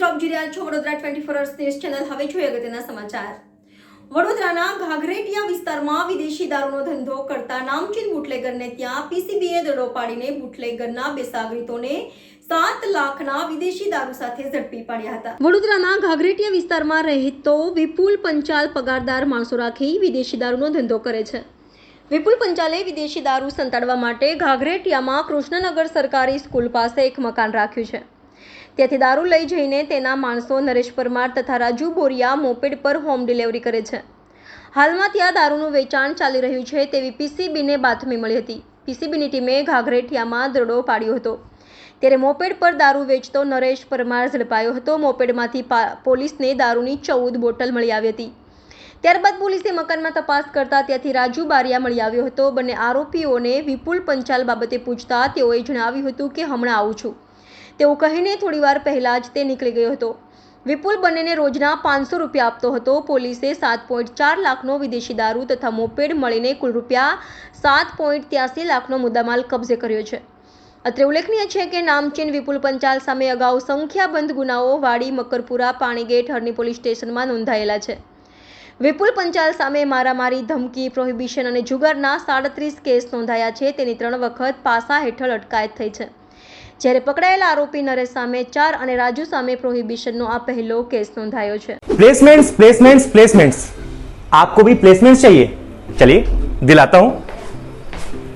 Twenty four news channel હવે જોઈએ અગત્યના સમાચાર. વડોદરાના ઘાઘરેટિયા વિસ્તારમાં વિદેશી દારૂનો ધંધો કરતા નામચીન બુટલેગરને ત્યાં પીસીબીએ દડો પાડીને બુટલેગરના બે સાગરીતોને સાત લાખના વિદેશી દારૂ સાથે ઝડપી પાડ્યા હતા. વડોદરાના ઘાઘરેટિયા વિસ્તારમાં રહેતો વિપુલ પંચાલ પગારદાર માણસો રાખી વિદેશી દારૂનો ધંધો કરે છે. વિપુલ પંચાલે વિદેશી દારૂ સંતાડવા માટે ઘાઘરેટિયામાં કૃષ્ણનગર સરકારી સ્કૂલ પાસે એક મકાન રાખ્યું છે. ત્યાંથી દારૂ લઈ જઈને તેના માણસો નરેશ પરમાર તથા રાજુ બોરિયા મોપેડ પર હોમ ડિલિવરી કરે છે. હાલમાં ત્યાં દારૂનું વેચાણ ચાલી રહ્યું છે તેવી પીસીબીને બાતમી મળી હતી. પીસીબીની ટીમે ઘાઘરેઠિયામાં દરોડો પાડ્યો હતો. ત્યારે મોપેડ પર દારૂ વેચતો નરેશ પરમાર ઝડપાયો હતો. મોપેડમાંથી પોલીસને દારૂની ચૌદ બોટલ મળી આવી હતી. ત્યારબાદ પોલીસે મકાનમાં તપાસ કરતા ત્યાંથી રાજુ બારિયા મળી આવ્યો હતો. બંને આરોપીઓને વિપુલ પંચાલ બાબતે પૂછતા તેઓએ જણાવ્યું હતું કે, હમણાં આવું છું. તેવું કહીને થોડીવાર પહેલાં જ તે નીકળી ગયો હતો. વિપુલ બંનેને રોજના પાંચસો રૂપિયા આપતો હતો. પોલીસે સાત પોઈન્ટ ચાર લાખનો વિદેશી દારૂ તથા મોપેડ મળીને કુલ રૂપિયા સાત પોઈન્ટ ત્યાસી લાખનો મુદ્દામાલ કબજે કર્યો છે. અત્રે ઉલ્લેખનીય છે કે નામચીન વિપુલ પંચાલ સામે અગાઉ સંખ્યાબંધ ગુનાઓ વાડી, મકરપુરા, પાણીગેટ હરની પોલીસ સ્ટેશનમાં નોંધાયેલા છે. વિપુલ પંચાલ સામે મારામારી, ધમકી, પ્રોહિબિશન અને જુગારના સાડત્રીસ કેસ નોંધાયા છે. તેની ત્રણ વખત પાસા હેઠળ અટકાયત થઈ છે. જ્યારે પકડાયેલા આરોપી નરેશ સામે ચાર અને રાજુ સામે પ્રોહિબિશનનો આ પહેલો કેસ નોંધાયો છે प्लेसमेंट्स प्लेसमेंट्स प्लेसमेंट्स आपको भी प्लेसमेंट्स चाहिए चलिए दिलाता हूं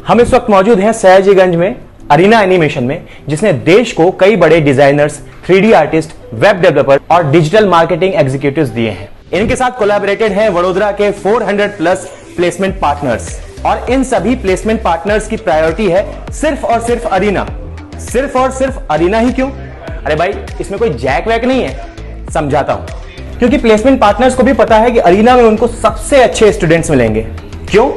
हम इस वक्त मौजूद हैं सयाजीगंज में अरीना एनिमेशन में जिसने देश को कई बड़े designers three artist web developer और डिजिटल मार्केटिंग एग्जीक्यूटिव्स दिए हैं इनके साथ कोलैबोरेटेड हैं वडोदरा के 400 प्लस प्लेसमेंट पार्टनर्स और इन सभी प्लेसमेंट पार्टनर्स की प्रायोरिटी है सिर्फ और सिर्फ अरीना सिर्फ़ और सिर्फ़ अरीना ही क्यों? अरे भाई, इसमें कोई जैक वैक नहीं है, समझाता हूँ। क्योंकि प्लेसमेंट पार्टनर्स को भी पता है कि अरीना में उनको सबसे अच्छे स्टूडेंट्स मिलेंगे। क्यों?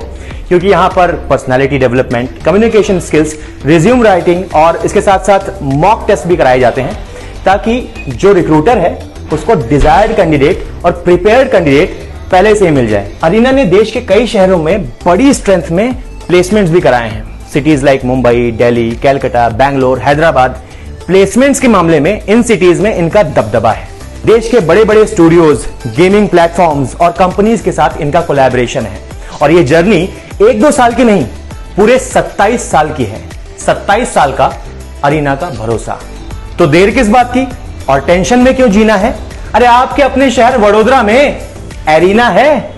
क्योंकि यहाँ पर personality development communication skills resume writing और इसके साथ साथ मॉक टेस्ट भी कराए जाते हैं, ताकि जो रिक्रूटर है, उसको डिजायर्ड कैंडिडेट और प्रिपेयर्ड कैंडिडेट पहले से ही मिल जाए। अरीना ने देश के कई शहरों में बड़ी स्ट्रेंथ में प्लेसमेंट्स भी कराए हैं। Cities like Mumbai Delhi Calcutta Bangalore Hyderabad placements के मामले में इन सिटीज़ में इनका दबदबा है। देश के बड़े बड़े स्टूडियोज गेमिंग प्लेटफॉर्म्स और कंपनीज़ के साथ इनका कोलैबोरेशन है। और ये जर्नी एक दो साल की नहीं, पूरे 27 साल की है। 27 साल का अरीना का भरोसा। तो देर किस बात की? और टेंशन में क्यों जीना है? अरे आपके अपने शहर वडोदरा में एरीना है।